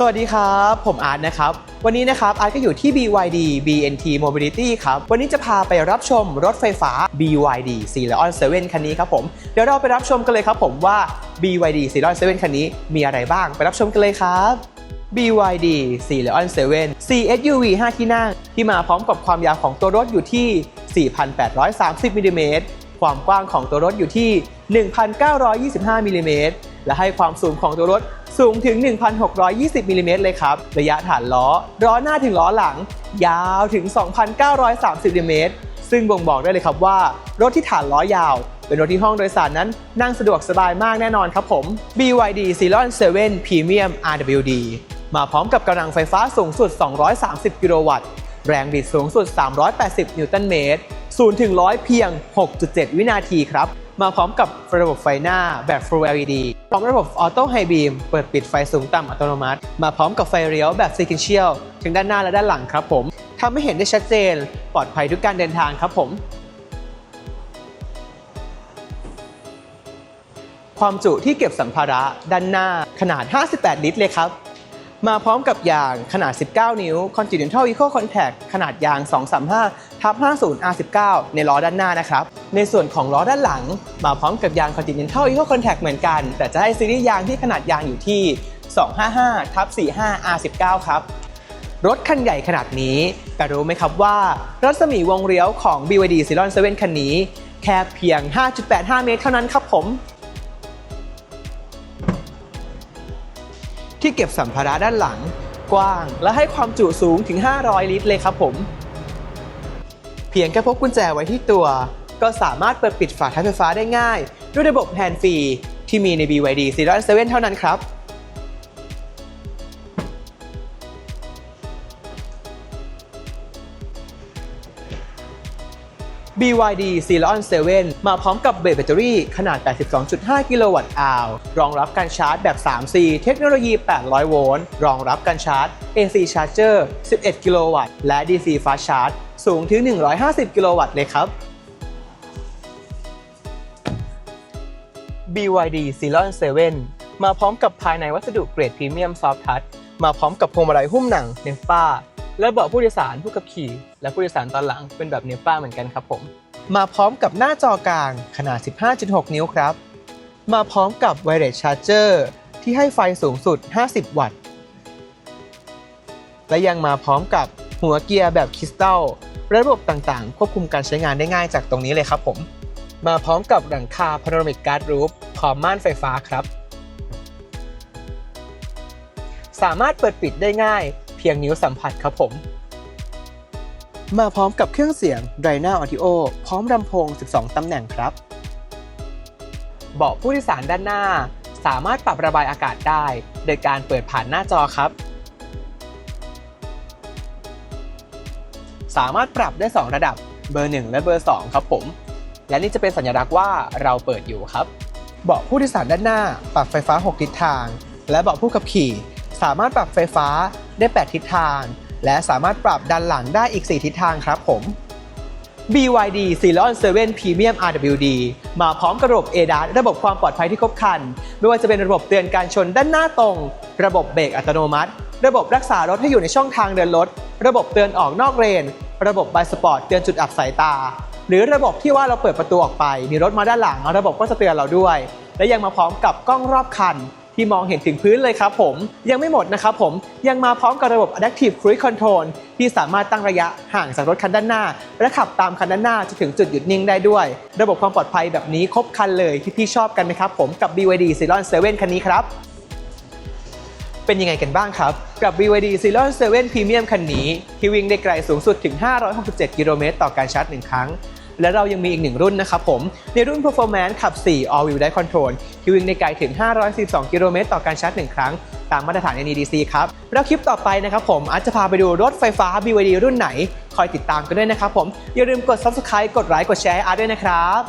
สวัสดีครับ ผมอาร์ตนะครับ วันนี้นะครับอาร์ตก็อยู่ที่ BYD BNT Mobility ครับ วันนี้จะพาไปรับชมรถไฟฟ้า BYD c e l e o n 7คันนี้ครับผม เดี๋ยวเราไปรับชมกันเลยครับผมว่า BYD c e l e o n 7คันนี้มีอะไรบ้าง ไปรับชมกันเลยครับ BYD c e l e o n 7 CSUV 5 ที่นั่ง ที่มาพร้อมกับความยาวของตัวรถอยู่ที่ 4,830มิลลิเมตรความกว้างของตัวรถอยู่ที่ 1,925มิลลิเมตร และให้ความสูงของตัวรถสูงถึง 1,620มิลลิเมตรเลยครับ ระยะฐานล้อล้อหน้าถึงล้อหลัง ยาวถึง 2,930มิลลิเมตรซึ่งบ่งบอกได้เลยครับว่า รถที่ฐานล้อยาว เป็นรถที่ห้องโดยสารนั้น นั่งสะดวกสบายมากแน่นอนครับผม BYD c e l o n 7 Premium RWD มาพร้อมกับกำลังไฟฟ้าสูงสุด 230 กิโลวัตต์ แรงบิดสูงสุด 380 นิวตันเมตร 0 ถึง 100 เพียง 6.7 วินาทีครับ มาพร้อมกับระบบไฟหน้าแบบ Full LED พร้อมระบบ Auto High Beam เปิดปิดไฟสูงต่ำอัตโนมัติ มาพร้อมกับไฟเลี้ยวแบบ Sequential ทั้งด้านหน้าและด้านหลังครับผมทำให้เห็นได้ชัดเจน ปลอดภัยทุกการเดินทางครับผม ความจุที่เก็บสัมภาระด้านหน้าขนาด 58 ลิตรเลยครับ มาพร้อมกับยางขนาด 19 นิ้ว Continental Eco Contact ขนาดยาง 235ทับ50 R19 ในล้อด้านหน้านะครับ ในส่วนของล้อด้านหลัง มาพร้อมกับยาง Continental Eco Contact เหมือนกัน แต่จะให้ซีรีส์ยางที่ขนาดยางอยู่ที่ 255ทับ45 R19 ครับ รถคันใหญ่ขนาดนี้ แต่รู้ไหมครับว่า รัศมีวงเลี้ยวของ BYD c e l o n 7 คันนี้ แค่เพียง 5.85 เมตรเท่านั้นครับผม ที่เก็บสัมภาระด้านหลัง กว้างและให้ความจุสูงถึง 500 ลิตรเลยครับผม เพียงแค่พกกุญแจไว้ที่ตัว ก็สามารถเปิดปิดฝาท้ายไฟฟ้าได้ง่าย ด้วยระบบแฮนด์ฟรีที่มีใน BYD 407เท่านั้นครับ BYD c e l o n 7 มาพร้อมกับเบรแบตเตอรี่ขนาด 82.5 กิโลวัตต์อาวรองรับการชาร์จแบบ 3C เทคโนโลยี 800 โวลต์ รองรับการชาร์จ AC Charger 11 กิโลวัตต์ และ DC Fast Charge สูงถึง 150 กิโลวัตต์เลยครับ BYD c e l o n 7 มาพร้อมกับภายในวัสดุเกรดพรีเมียมซอฟทัชมาพร้อมกับพวงมาลัยหุ้มหนังเนฟป้า และเบาะผู้โดยสารผู้ขับขี่ และผู้โดยสารตอนหลังเป็นแบบเนป้าเหมือนกันครับผม มาพร้อมกับหน้าจอกลางขนาด 15.6 นิ้วครับ มาพร้อมกับ Wireless Charger ที่ให้ไฟสูงสุด 50 วัตต์ และยังมาพร้อมกับหัวเกียร์แบบคริสตัลระบบต่างๆ ควบคุมการใช้งานได้ง่ายจากตรงนี้เลยครับผม มาพร้อมกับหลังคา Panoramic Guard Roof พร้อมม่านไฟฟ้าครับ สามารถเปิดปิดได้ง่าย เพียงนิ้วสัมผัสครับผม มาพร้อมกับเครื่องเสียง d r y n a Audio พร้อมลำโพง 12 ตำแหน่งครับ เบาะผู้โดยสารด้านหน้า สามารถปรับระบายอากาศได้ โดยการเปิดผ่านหน้าจอครับ สามารถปรับได้ 2 ระดับเบอร์ 1 และเบอร์ 2 ครับผม และนี่จะเป็นสัญลักษณ์ว่าเราเปิดอยู่ครับ เบาะผู้โดยสารด้านหน้า ปรับไฟฟ้า 6 ทิศทาง และเบาะผู้ขับขี่ สามารถปรับไฟฟ้าได้ 8 ทิศทาง และสามารถปรับด้านหลังได้อีก 4 ทิศทางครับผม BYD c e l o n 7 Premium RWD มาพร้อมกระบบ ADAS ระบบความปลอดภัยที่ครบครัน ไม่ว่าจะเป็นระบบเตือนการชนด้านหน้าตรง ระบบเบรกอัตโนมัติ ระบบรักษารถให้อยู่ในช่องทางเดินรถ ระบบเตือนออกนอกเลน ระบบไบสปอร์ตเตือนจุดอับสายตา หรือระบบที่ว่าเราเปิดประตูออกไป มีรถมาด้านหลัง ระบบก็จะเตือนเราด้วย และยังมาพร้อมกับกล้องรอบคัน ที่มองเห็นถึงพื้นเลยครับผม ยังไม่หมดนะครับผมยังมาพร้อมกับระบบ Adaptive Cruise Control ที่สามารถตั้งระยะห่างจากรถคันด้านหน้า และขับตามคันด้านหน้าจนถึงจุดหยุดนิ่งได้ด้วย ระบบความปลอดภัยแบบนี้ครบครันเลยที่พี่ชอบกันไหมครับผมกับ BYD c e l o n 7คันนี้ครับเป็นยังไงกันบ้างครับ กับ BYD c e l o n 7 Premium คันนี้ ที่วิ่งได้ไกลสูงสุดถึง 567 กิโลเมตรต่อการชาร์จ 1 ครั้ง และเรายังมีอีกหนึ่งรุ่นนะครับผม ในรุ่น Performance ขับ 4 All Wheel Drive Control ที่วิ่งในไกลถึง542กิโลเมตรต่อการชาร์จ 1 ครั้ง ตามมาตรฐาน NEDC ครับ แล้วคลิปต่อไปนะครับผมอาจจะพาไปดูรถไฟฟ้า BYD รุ่นไหน คอยติดตามกันด้วยนะครับผม อย่าลืมกด Subscribe กดไลค์กดแชร์อาร์ตด้วยนะครับ